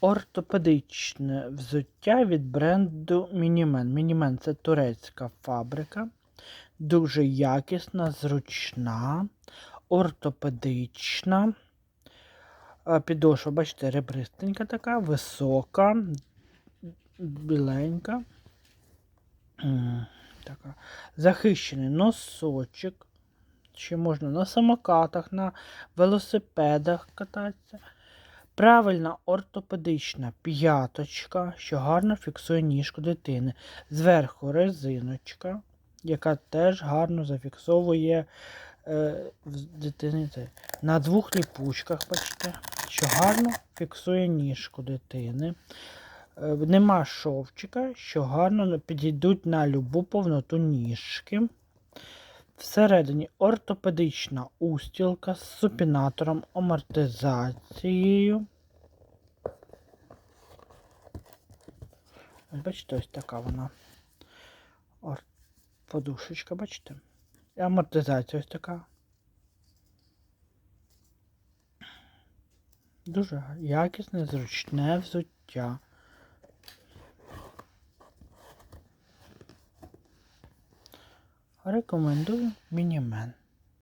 Ортопедичне взуття від бренду Мінімен. Мінімен це турецька фабрика. Дуже якісна, зручна, ортопедична. Підошва, бачите, ребристенька така, висока, біленька. Така. Захищений носочок. Ще можна на самокатах, на велосипедах кататися. Правильна ортопедична п'яточка, що гарно фіксує ніжку дитини. Зверху резиночка, яка теж гарно зафіксовує е, дитини. На двох ліпучках, бачите, що гарно фіксує ніжку дитини. Е, нема шовчика, що гарно підійдуть на любу повноту ніжки. Всередині ортопедична устілка з супінатором, амортизацією. Бачите, ось така вона. Подушечка, бачите? І амортизація ось така. Дуже якісне, зручне взуття. Рекомендую мінімен.